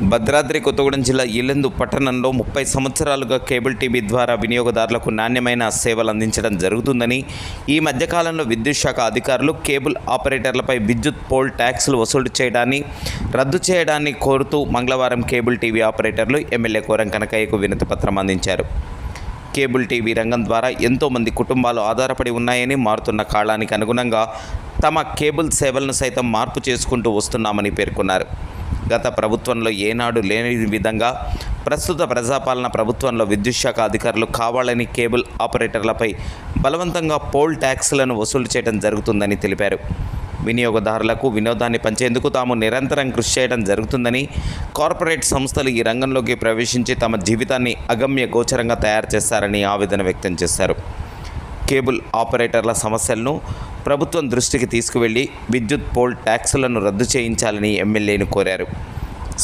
భద్రాద్రి కొత్తగూడెం జిల్లా ఇల్లెందు పట్టణంలో ముప్పై సంవత్సరాలుగా కేబుల్ టీవీ ద్వారా వినియోగదారులకు నాణ్యమైన సేవలు అందించడం జరుగుతుందని ఈ మధ్యకాలంలో విద్యుత్ శాఖ అధికారులు కేబుల్ ఆపరేటర్లపై విద్యుత్ పోల్ ట్యాక్సులు వసూలు చేయడాన్ని రద్దు చేయడాన్ని కోరుతూ మంగళవారం కేబుల్ టీవీ ఆపరేటర్లు ఎమ్మెల్యే కోరం కనకయ్యకు వినతిపత్రం అందించారు. కేబుల్ టీవీ రంగం ద్వారా ఎంతోమంది కుటుంబాలు ఆధారపడి ఉన్నాయని మారుతున్న కాలానికి అనుగుణంగా తమ కేబుల్ సేవలను సైతం మార్పు చేసుకుంటూ వస్తున్నామని పేర్కొన్నారు. గత ప్రభుత్వంలో ఏనాడు లేని విధంగా ప్రస్తుత ప్రజాపాలన ప్రభుత్వంలో విద్యుత్ శాఖ అధికారులు కావాలని కేబుల్ ఆపరేటర్లపై బలవంతంగా పోల్ ట్యాక్స్లను వసూలు చేయడం జరుగుతుందని తెలిపారు. వినియోగదారులకు వినోదాన్ని పంచేందుకు తాము నిరంతరం కృషి చేయడం జరుగుతుందని కార్పొరేట్ సంస్థలు ఈ రంగంలోకి ప్రవేశించి తమ జీవితాన్ని అగమ్య గోచరంగా తయారు చేస్తారని ఆవేదన వ్యక్తం చేశారు. కేబుల్ ఆపరేటర్ల సమస్యలను ప్రభుత్వం దృష్టికి తీసుకువెళ్ళి విద్యుత్ పోల్ ట్యాక్సులను రద్దు చేయించాలని ఎమ్మెల్యేను కోరారు.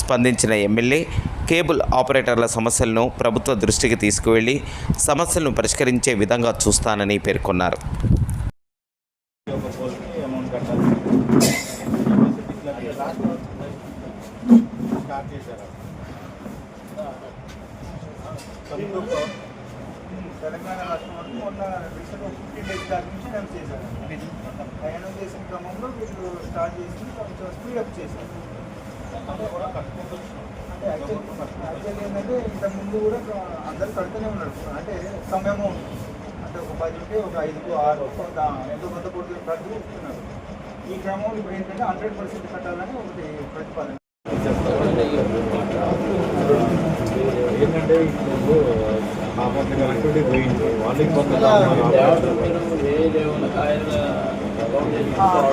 స్పందించిన ఎమ్మెల్యే కేబుల్ ఆపరేటర్ల సమస్యలను ప్రభుత్వ దృష్టికి తీసుకువెళ్ళి సమస్యలను పరిష్కరించే విధంగా చూస్తానని పేర్కొన్నారు. తెలంగాణ రాష్ట్రం వరకు మొన్న రీసెంట్ ఫిఫ్టీన్ డేస్ దాటి నుంచి మేము చేశారు. ప్రయాణం చేసిన క్రమంలో వీళ్ళు స్టార్ట్ చేసి కొంచెం స్పీడప్ చేశారు. అంటే యాక్చువల్ యాక్చువల్ ఏంటంటే ఇంతకు ముందు కూడా అందరు కడుతూనే ఉన్నారు. అంటే సమ్ అమౌంట్ అంటే ఒక పది ఉంటే ఒక ఐదుకు ఆరు కొంత ఎంతో కొంత కొడుకు ప్రతి ఇస్తున్నారు ఈ క్రమంలో ఇప్పుడు ఏంటంటే హండ్రెడ్ పర్సెంట్ కట్టాలని ఒకటి ప్రతిపాదన. ఏంటంటే ఇప్పుడు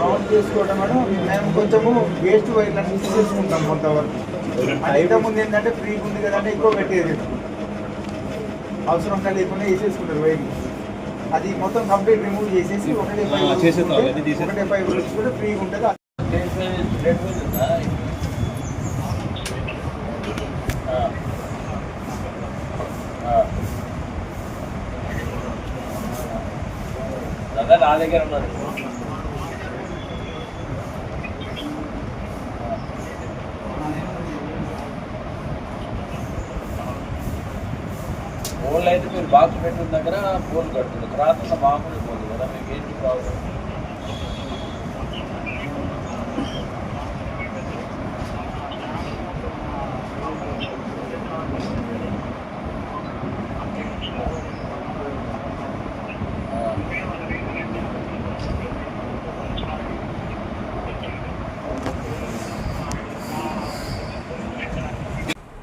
కౌంట్ చేసుకోవడం మేము కొంచెము వేస్ట్ ఇట్లా మిక్స్ చేసుకుంటాం కొంతవరకు ఐటమ్ ఉంది ఏంటంటే ఫ్రీగా ఉంది కదంటే ఎక్కువ పెట్టేది అవసరం లేకుండా వేసేసుకుంటారు వైర్ అది మొత్తం కంప్లీట్ రిమూవ్ చేసేసి ఒకటే ఫైవ్ ఒకటే ఫైవ్ కూడా ఫ్రీగా ఉంటుంది. నా దగ్గర ఉన్నది. ఫోన్లు అయితే మీరు బాక్స్ పెట్టిన దగ్గర ఫోన్ కడుతుంది తర్వాత మామూలు పోదు కదా మీకు ఏంటి ప్రాబ్లం